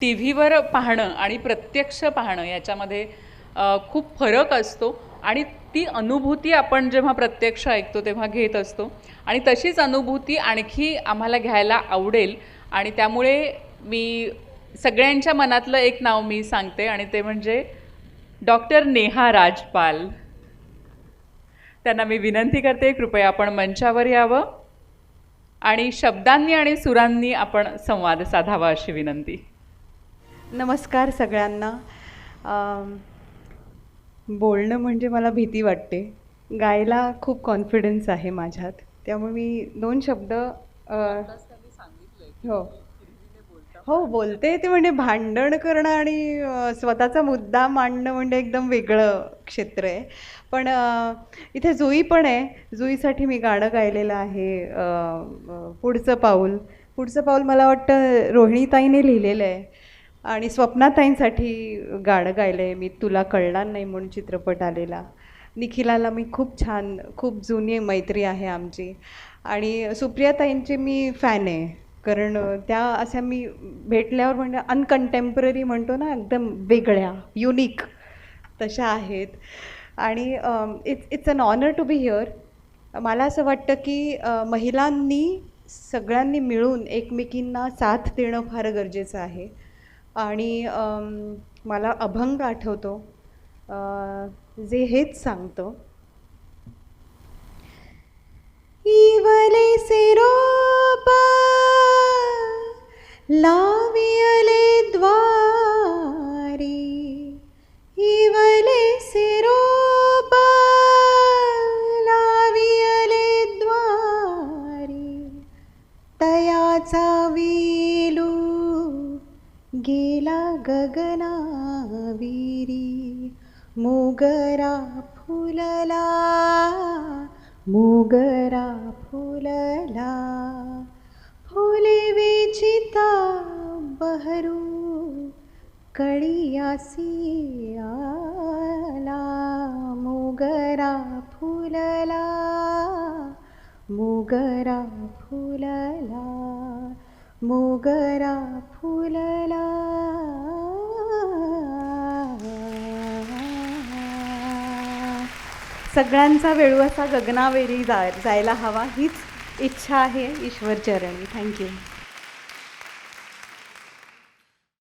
T व्हीवर पाहणं आणि प्रत्यक्ष पाहणं याच्यामध्ये खूप फरक असतो. आणि ती अनुभूती आपण जेव्हा प्रत्यक्ष ऐकतो तेव्हा घेत असतो. आणि तशीच अनुभूती आणखी आम्हाला घ्यायला आवडेल. आणि त्यामुळे मी सगळ्यांच्या मनातलं एक नाव मी सांगते आणि ते म्हणजे डॉक्टर नेहा राजपाल. त्यांना मी विनंती करते कृपया आपण मंचावर यावं. आणि शब्दांनी आणि सुरांनी आपण संवाद साधावा अशी विनंती. नमस्कार सगळ्यांना. बोलणं म्हणजे मला भीती वाटते. गायला खूप कॉन्फिडन्स आहे माझ्यात. त्यामुळे मी दोन शब्द हो. हो बोलते ते म्हणजे भांडण करणं आणि स्वतःचा मुद्दा मांडणं म्हणजे एकदम वेगळं क्षेत्र आहे. पण इथे जुई पण आहे. जुईसाठी मी गाणं गायलेलं आहे पुढचं पाऊल. पुढचं पाऊल मला वाटतं रोहिणीताईने लिहिलेलं आहे. आणि स्वप्नाताईंसाठी गाणं गायलं आहे मी तुला कळणार नाही म्हणून चित्रपट आलेला. निखिलाला मी खूप छान खूप जुनी मैत्री आहे आमची. आणि सुप्रियाताईंची मी फॅन आहे. कारण त्या अशा मी भेटल्यावर म्हणजे अनकंटेम्पररी म्हणतो ना एकदम वेगळ्या युनिक तशा आहेत. आणि it's it's an honour to be here मला असं वाटतं की महिलांनी सगळ्यांनी मिळून एकमेकींना साथ देणं फार गरजेचं आहे. आणि मला अभंग आठवतो. जे हेच सांगतं. इवले सिरोप लावियले गेला गगनाविरी मोगरा फुलला मोगरा फुलला। फुले विचिता बहरू कळियासी आला मोगरा फुलला मोगरा फुलला मोगरा फुलला. सगळ्यांचा वेळू असा गगनावेरी जाय जायला हवा. हीच इच्छा आहे ईश्वर चरणी. थँक्यू